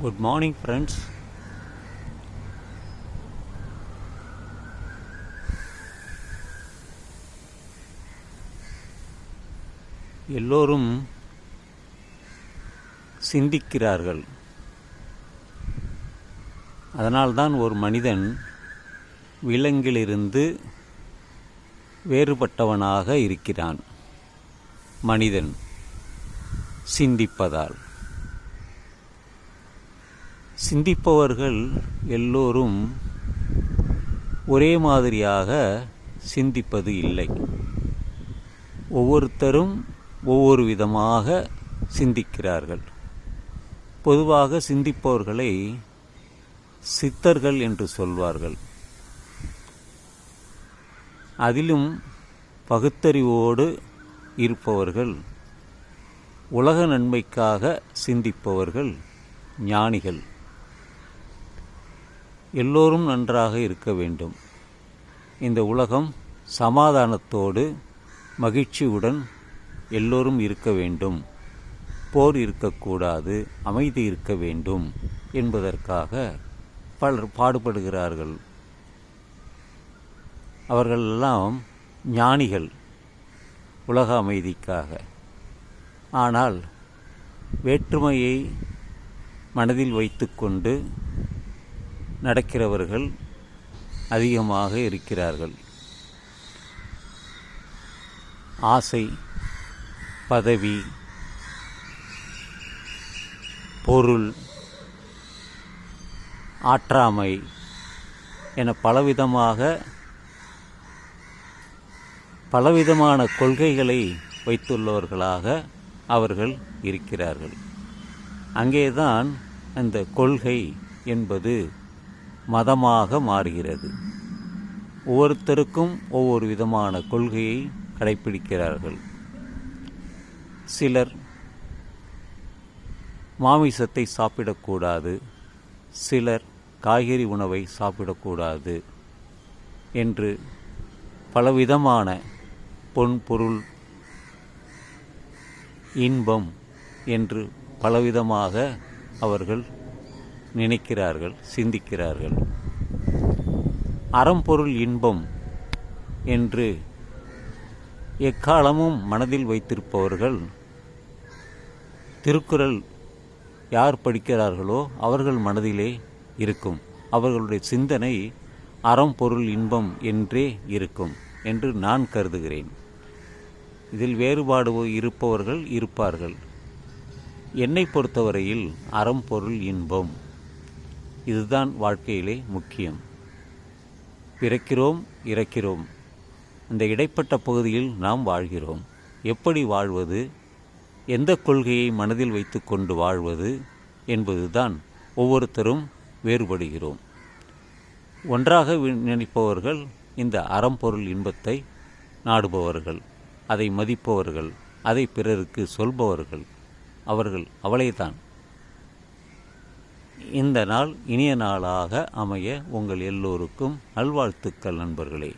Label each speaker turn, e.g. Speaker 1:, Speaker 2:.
Speaker 1: Good morning friends எல்லோரும் சிந்திக்கிறார்கள். அதனால்தான் ஒரு மனிதன் விலங்கிலிருந்து வேறுபட்டவனாக இருக்கிறான். மனிதன் சிந்திப்பதால். சிந்திப்பவர்கள் எல்லோரும் ஒரே மாதிரியாக சிந்திப்பது இல்லை. ஒவ்வொருத்தரும் ஒவ்வொரு விதமாக சிந்திக்கிறார்கள். பொதுவாக சிந்திப்பவர்களை சித்தர்கள் என்று சொல்வார்கள். அதிலும் பகுத்தறிவோடு இருப்பவர்கள் உலக நன்மைக்காக சிந்திப்பவர்கள் ஞானிகள். எல்லோரும் நன்றாக இருக்க வேண்டும். இந்த உலகம் சமாதானத்தோடு மகிழ்ச்சியுடன் எல்லோரும் இருக்க வேண்டும். போர் இருக்கக்கூடாது அமைதி இருக்க வேண்டும் என்பதற்காக பலர் பாடுபடுகிறார்கள். அவர்களெல்லாம் ஞானிகள் உலக அமைதிக்காக. ஆனால் வேற்றுமையை மனதில் வைத்துக்கொண்டு நடக்கிறவர்கள் அதிகமாக இருக்கிறார்கள். ஆசை பதவி பொருள் ஆற்றாமை என பலவிதமாக பலவிதமான கொள்கைகளை வைத்துள்ளவர்களாக அவர்கள் இருக்கிறார்கள். அங்கேதான் அந்த கொள்கை என்பது மதமாக மாறுகிறது. ஒவ்வொருத்தருக்கும் ஒவ்வொரு விதமான கொள்கையை கடைப்பிடிக்கிறார்கள். சிலர் மாமிசத்தை சாப்பிடக்கூடாது. சிலர் காய்கறி உணவை சாப்பிடக்கூடாது என்று பலவிதமான பொன் பொருள் இன்பம் என்று பலவிதமாக அவர்கள் நினைக்கிறார்கள் சிந்திக்கிறார்கள். அறம்பொருள் இன்பம் என்று எக்காலமும் மனதில் வைத்திருப்பவர்கள் திருக்குறள் யார் படிக்கிறார்களோ அவர்கள் மனதிலே இருக்கும். அவர்களுடைய சிந்தனை அறம் பொருள் இன்பம் என்றே இருக்கும் என்று நான் கருதுகிறேன். இதில் வேறுபாடு இருப்பவர்கள் இருப்பார்கள். என்னை பொறுத்தவரையில் அறம் பொருள் இன்பம். இதுதான் வாழ்க்கையிலே முக்கியம். பிறக்கிறோம் இறக்கிறோம். இந்த இடைப்பட்ட பகுதியில் நாம் வாழ்கிறோம். எப்படி வாழ்வது? எந்த கொள்கையை மனதில் வைத்துக்கொண்டு வாழ்வது? என்பதுதான் ஒவ்வொருத்தரும் வேறுபடுகிறோம். ஒன்றாக வி- நினைப்பவர்கள் இந்த அறம்பொருள் இன்பத்தை நாடுபவர்கள் அதை மதிப்பவர்கள் அதை பிறருக்கு சொல்பவர்கள். அவர்கள் அவளைதான். இந்த நாள் இனிய நாளாக அமைய உங்கள் எல்லோருக்கும் நல்வாழ்த்துக்கள் நண்பர்களே.